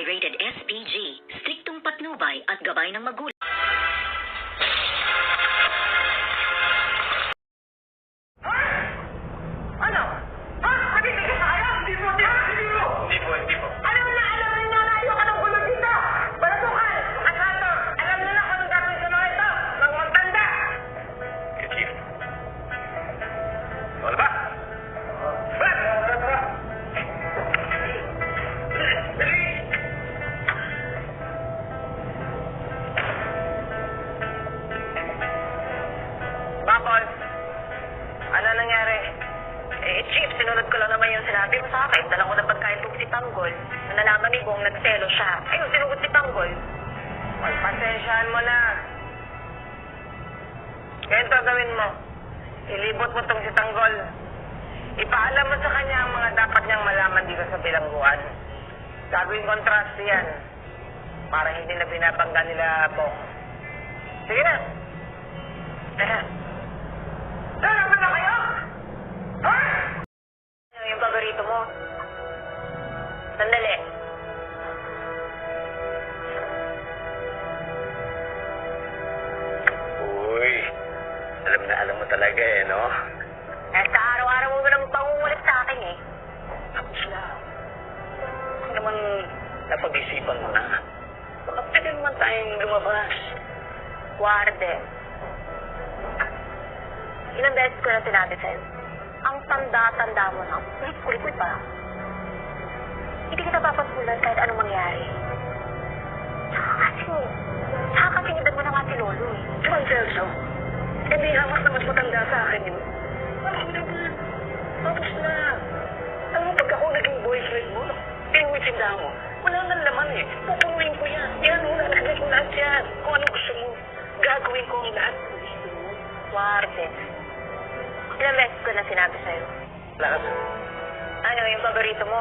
Barangay Rated SPG, striktong patnubay at gabay ng magulang. Ano? Ha? Chief, sinunod ko lang naman yung sinabi mo sa akin. Dala ko na pagkain ko si Tanggol. Na nalaman ni Bong, nagselo siya. Ayun, sinugot si Tanggol. Pagpasensyahan mo na. Ganito gawin mo. Ilibot mo tong si Tanggol. Ipaalam mo sa kanya ang mga dapat niyang malaman dito sa bilangguan. Gagawin contrast yan. Para hindi na binabangga nila Bong. Sige na. Eh. Paborito mo? Sandali. Uy, alam na alam mo talaga eh, no? Eh, sa araw-araw mo naman pangungulit sa akin eh. Tapos na. Ano naman napag-isipan mo na? Baka pwede naman tayong lumabas. Warden. Ilang beses ko na sinabi sa'yo. Ang tanda-tanda mo na. Kulit-kulit pa. Hindi kita papagpulan kahit anong mangyari. Saka kasi, saka kasi edad mo na nga si Lolo eh. Juan Celso, hindi hamak na mas matanda sa akin yun. Ano naman? Tapos na. Alam mo, pagka ako naging boyfriend mo, pinwitin na mo. Wala nang laman eh. Pupunuin ko yan. Yan, wala nagagay ko lahat yan. Kung ano gusto mo, gagawin ko ang lahat gusto mo. Warden. Ilang beses ko na sinabi sa'yo. Lakas. Ano yung paborito mo?